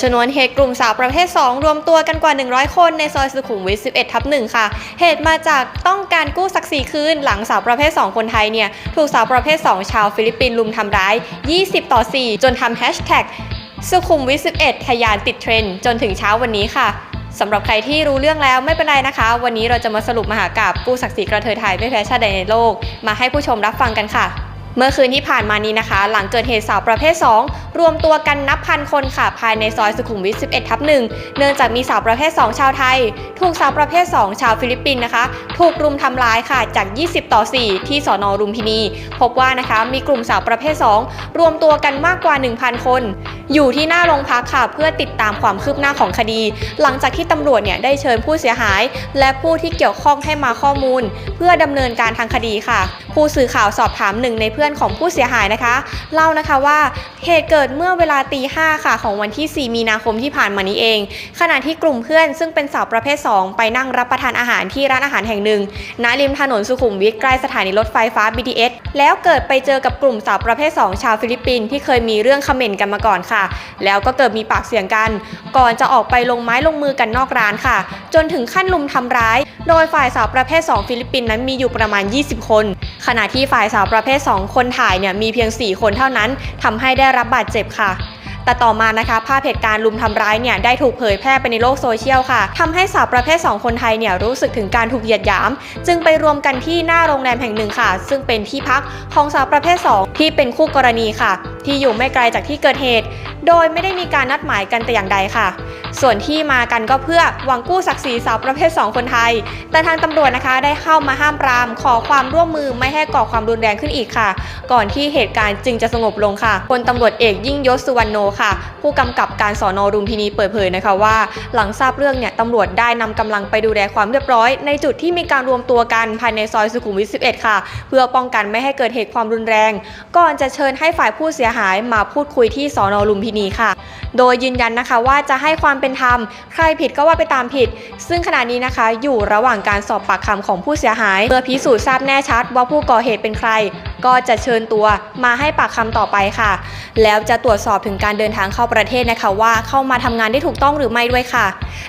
ชนวนเหตุกลุ่มสาวประเภท 2 รวมตัวกันกว่า 100 คนในซอยสุขุมวิท 11 ทับ 1 ค่ะ เหตุมาจากต้องการกู้ศักดิ์ศรีคืนหลังสาวประเภท 2 คนไทยเนี่ย ถูกสาวประเภท 2 ชาวฟิลิปปินส์ลุมทำร้าย 20 ต่อ 4 จนทำแฮชแท็กสุขุมวิท 11ทะยานติดเทรนด์จนถึงเช้าวันนี้ค่ะสำหรับใครที่รู้เรื่องแล้วไม่เป็นไรนะคะ วันนี้เราจะมาสรุปมหากาบกู้ศักดิ์ศรีกระเทยไทยไม่แพ้ชาติใดในโลก มาให้ผู้ชมรับฟังกันค่ะ เมื่อคืนที่ผ่านมานี้นะคะ หลังเกิดเหตุสาวประเภท 2 รวมตัวกันนับพันคนค่ะภายในซอยสุขุมวิท 11 ทับ1เนื่องจากมีสาวประเภท 2 ชาวไทย ถูกสาวประเภท 2 ชาวฟิลิปปินส์นะคะ ถูกรุมทำร้ายค่ะจาก 20 ต่อ 4 ที่สอนอรุมพินี พบว่านะคะมีกลุ่มสาวประเภท 2 รวมตัวกันมากกว่า 1,000 คน อยู่ที่หน้าโรงพักค่ะเพื่อติดตามความคืบหน้าของคดี หลังจากที่ตำรวจเนี่ยได้เชิญผู้เสียหาย และผู้ที่เกี่ยวข้องให้มาข้อมูล เพื่อดำเนินการทางคดีค่ะ ผู้สื่อข่าวสอบถามหนึ่งในเพื่อนของผู้เสียหายนะคะ เล่านะคะว่าเหตุเกิดเมื่อเวลาตีห้าค่ะของวันที่ 4 มีนาคมที่ผ่านมานี้เอง ขณะที่กลุ่มเพื่อนซึ่งเป็นสาวประเภท 2 ไปนั่งรับประทานอาหารที่ร้านอาหารแห่งหนึ่งณริมถนนสุขุมวิทใกล้สถานีรถไฟฟ้า BTS แล้วเกิดไปเจอกับกลุ่มสาวประเภท 2 ชาวฟิลิปปินส์ที่เคยมีเรื่องคอมเมนต์กันมาก่อนค่ะ แล้วก็เกิดมีปากเสียงกัน ก่อนจะออกไปลงไม้ลงมือกันนอกร้านค่ะ จนถึงขั้นลุมทำร้าย โดยฝ่ายสาวประเภท 2 ฟิลิปปินส์นั้นมีอยู่ประมาณ 20 คนขณะที่ฝ่ายสาวประเภท 2 คนถ่ายเนี่ยมีเพียง 4 คนเท่านั้นทำให้ได้รับบาดเจ็บค่ะแต่ต่อมานะคะภาพเหตุการณ์ลุมทำร้ายเนี่ยได้ถูกเผยแพร่ไปในโลกโซเชียลค่ะทำให้สาวประเภท 2 คนไทยเนี่ยรู้สึกถึงการถูกเหยียดหยาม จึงไปรวมกันที่หน้าโรงแรมแห่งหนึ่งค่ะ ซึ่งเป็นที่พักของสาวประเภท 2 ที่เป็นคู่กรณีค่ะ ที่อยู่ไม่ไกลจากที่เกิดเหตุ โดยไม่ได้มีการนัดหมายกันแต่อย่างใดค่ะ ส่วนที่มากันก็เพื่อหวังกู้ศักดิ์ศรีสาวประเภท 2 คนไทย แต่ทางตำรวจนะคะได้เข้ามาห้ามปราม ขอความร่วมมือไม่ให้ก่อความรุนแรงขึ้นอีกค่ะ ก่อนที่เหตุการณ์จึงจะสงบลงค่ะพลตำรวจเอกยิ่งยศสุวรรณโนค่ะ ผู้กำกับการสอนอรุมพินีเปิดเผยนะคะว่า หลังทราบเรื่องเนี่ยตำรวจได้นำกำลังไปดูแลความเรียบร้อย ในจุดที่มีการรวมตัวกันภายในซอยสุขุมวิท 11 ค่ะ เพื่อป้องกันไม่ให้เกิดเหตุความรุนแรง ก่อนจะเชิญให้ฝ่ายผู้เสียหายมาพูดคุยที่สอนอรุมพินีค่ะ โดยยืนยันนะคะว่าจะให้ความเป็นธรรม ใครผิดก็ว่าไปตามผิด ซึ่งขณะนี้นะคะอยู่ระหว่างการสอบปากคำของผู้เสียหายเพื่อพิสูจน์ทราบแน่ชัดว่าผู้ก่อเหตุเป็นใคร ก็จะเชิญตัวมาให้ปากคำต่อไปค่ะ แล้วจะตรวจสอบถึงการเดินทางเข้าประเทศนะคะว่าเข้ามาทำงานได้ถูกต้องหรือไม่ด้วยค่ะ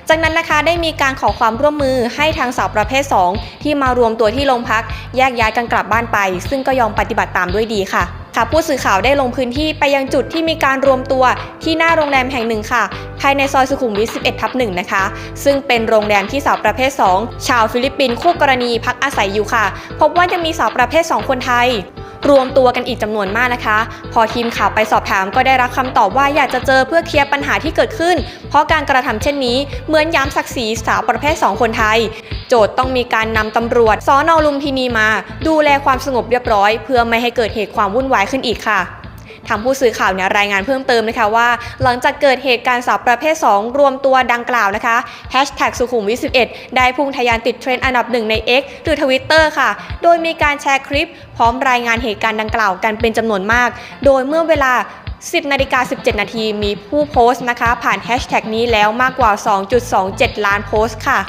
จากนั้นนะคะได้มีการขอความร่วมมือให้ทางสาวประเภท 2 ที่มารวมตัวที่โรงพัก แยกย้ายกันกลับบ้านไป ซึ่งก็ยอมปฏิบัติตามด้วยดีค่ะ ค่ะผู้สื่อข่าวได้ลงพื้นที่ไปยังจุดที่มีการรวมตัวที่หน้าโรงแรมแห่งหนึ่งค่ะ ภายในซอยสุขุมวิท 11 ทับ1นะคะ ซึ่งเป็นโรงแรมที่สาวประเภท 2 ชาวฟิลิปปินส์คู่กรณีพักอาศัยอยู่ค่ะ พบว่ายังมีสาวประเภท 2 คนไทยรวมตัวกันอีกจำนวนมากนะคะ พอทีมข่าวไปสอบถามก็ได้รับคำตอบว่าอยากจะเจอเพื่อเคลียร์ปัญหาที่เกิดขึ้น เพราะการกระทำเช่นนี้เหมือนย้ำศักดิ์ศรีสาวประเภท 2 คนไทย โจทย์ต้องมีการนำตำรวจสอนอลุมพินีมา ดูแลความสงบเรียบร้อย เพื่อไม่ให้เกิดเหตุความวุ่นวายายขึ้นอีกค่ะทางผู้สื่อข่าวเนี่ยรายงานเพิ่มเติมนะคะว่า หลังจากเกิดเหตุการณ์สาวประเภท 2 รวมตัวดังกล่าวนะคะแฮชแท็กสุขุมวิท11 ได้พุ่งทะยานติดเทรนด์อันดับหนึ่งใน X หรือ Twitter ค่ะ โดยมีการแชร์คลิป พร้อมรายงานเหตุการณ์ดังกล่าวกันเป็นจำนวนมาก โดยเมื่อเวลา 10นาฬิกา17 นาทีมีผู้โพสต์นะคะ ผ่านแฮชแท็กนี้แล้วมากกว่า 2.27 ล้านโพสต์ค่ะ